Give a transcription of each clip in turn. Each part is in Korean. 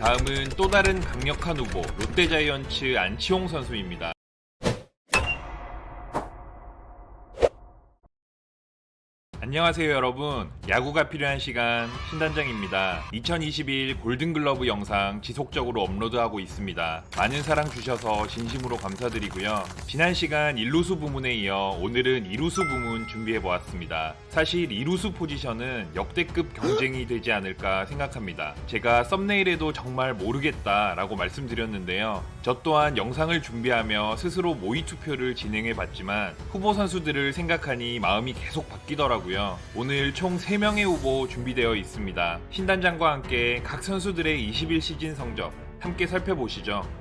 다음은 또 다른 강력한 후보 롯데자이언츠 안치홍 선수입니다. 안녕하세요 여러분. 야구가 필요한 시간 신단장입니다. 2021 골든글러브 영상 지속적으로 업로드하고 있습니다. 많은 사랑 주셔서 진심으로 감사드리고요. 지난 시간 1루수 부문에 이어 오늘은 2루수 부문 준비해 보았습니다. 사실 2루수 포지션은 역대급 경쟁이 되지 않을까 생각합니다. 제가 썸네일에도 정말 모르겠다 라고 말씀드렸는데요. 저 또한 영상을 준비하며 스스로 모의 투표를 진행해 봤지만 후보 선수들을 생각하니 마음이 계속 바뀌더라고요 오늘 총 3명의 후보 준비되어 있습니다. 신단장과 함께 각 선수들의 21 시즌 성적 함께 살펴보시죠.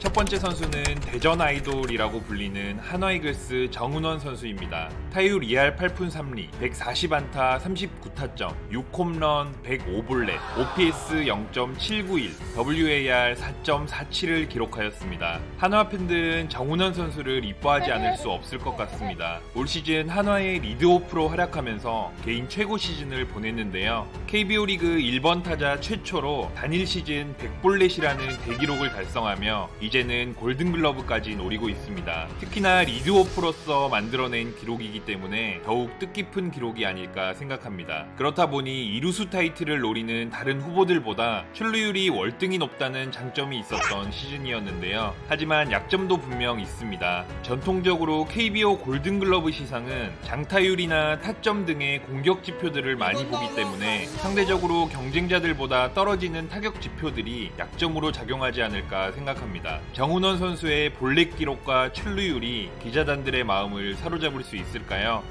첫 번째 선수는 대전 아이돌이라고 불리는 한화이글스 정은원 선수입니다. 타율 2할 8푼 3리, 140안타 39타점, 6홈런 105볼넷, OPS 0.791, WAR 4.47을 기록하였습니다. 한화 팬들은 정은원 선수를 이뻐하지 않을 수 없을 것 같습니다. 올 시즌 한화의 리드오프로 활약하면서 개인 최고 시즌을 보냈는데요. KBO 리그 1번 타자 최초로 단일 시즌 100볼넷이라는 대기록을 달성하며 이 제는 골든글러브까지 노리고 있습니다. 특히나 리드오프로서 만들어낸 기록이기 때문에 더욱 뜻깊은 기록이 아닐까 생각합니다. 그렇다 보니 이루수 타이틀을 노리는 다른 후보들보다 출루율이 월등히 높다는 장점이 있었던 시즌이었는데요. 하지만 약점도 분명 있습니다. 전통적으로 KBO 골든글러브 시상은 장타율이나 타점 등의 공격 지표들을 많이 보기 때문에 상대적으로 경쟁자들보다 떨어지는 타격 지표들이 약점으로 작용하지 않을까 생각합니다. 정훈원 선수의 볼넷 기록과 출루율이 기자단들의 마음을 사로잡을 수 있을까요?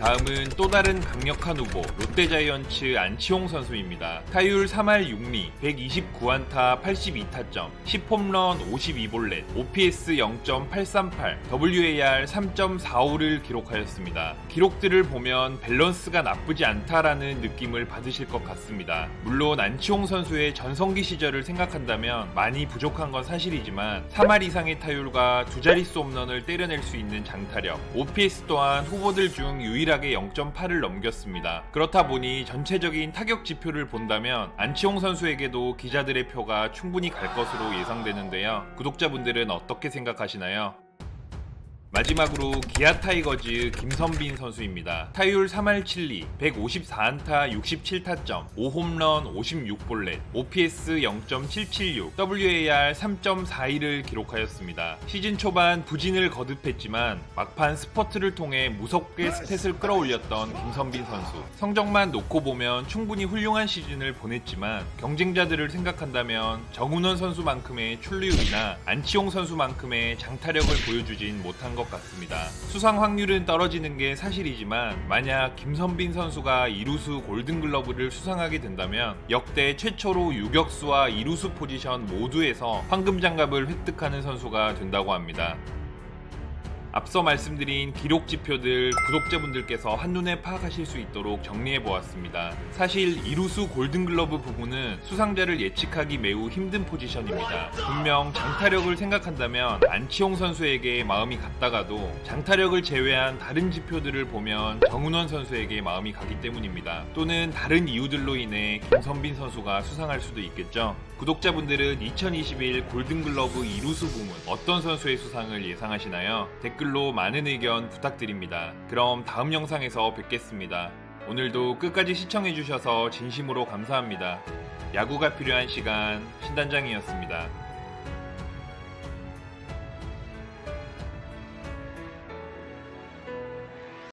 다음은 또 다른 강력한 후보 롯데자이언츠 안치홍 선수입니다. 타율 3할 6리, 129안타 82타점, 10홈런 52볼넷, OPS 0.838, WAR 3.45를 기록하였습니다. 기록들을 보면 밸런스가 나쁘지 않다라는 느낌을 받으실 것 같습니다. 물론 안치홍 선수의 전성기 시절을 생각한다면 많이 부족한 건 사실이지만 3할 이상의 타율과 두 자릿수 홈런을 때려낼 수 있는 장타력, OPS 또한 후보들 중 유일 하게 0.8을 넘겼습니다. 그렇다 보니 전체적인 타격 지표를 본다면 안치홍 선수에게도 기자들의 표가 충분히 갈 것으로 예상되는데요. 구독자분들은 어떻게 생각하시나요? 마지막으로 기아 타이거즈 김선빈 선수입니다. 타율 3할 7리, 154안타 67타점, 5홈런 56볼넷, OPS 0.776, WAR 3.42를 기록하였습니다. 시즌 초반 부진을 거듭했지만 막판 스퍼트를 통해 무섭게 스탯을 끌어올렸던 김선빈 선수. 성적만 놓고 보면 충분히 훌륭한 시즌을 보냈지만 경쟁자들을 생각한다면 정훈원 선수만큼의 출루율이나 안치홍 선수만큼의 장타력을 보여주진 못한 것 같습니다. 수상 확률은 떨어지는 게 사실이지만 만약 김선빈 선수가 이루수 골든글러브를 수상하게 된다면 역대 최초로 유격수와 이루수 포지션 모두에서 황금 장갑을 획득하는 선수가 된다고 합니다. 앞서 말씀드린 기록 지표들 구독자분들께서 한눈에 파악하실 수 있도록 정리해 보았습니다. 사실 이루수 골든글러브 부분은 수상자를 예측하기 매우 힘든 포지션입니다. 분명 장타력을 생각한다면 안치홍 선수에게 마음이 갔다가도 장타력을 제외한 다른 지표들을 보면 정은원 선수에게 마음이 가기 때문입니다. 또는 다른 이유들로 인해 김선빈 선수가 수상할 수도 있겠죠. 구독자분들은 2021 골든글러브 이루수 부문 어떤 선수의 수상을 예상하시나요? 댓글로 많은 의견 부탁드립니다. 그럼 다음 영상에서 뵙겠습니다. 오늘도 끝까지 시청해주셔서 진심으로 감사합니다. 야구가 필요한 시간 신단장이었습니다.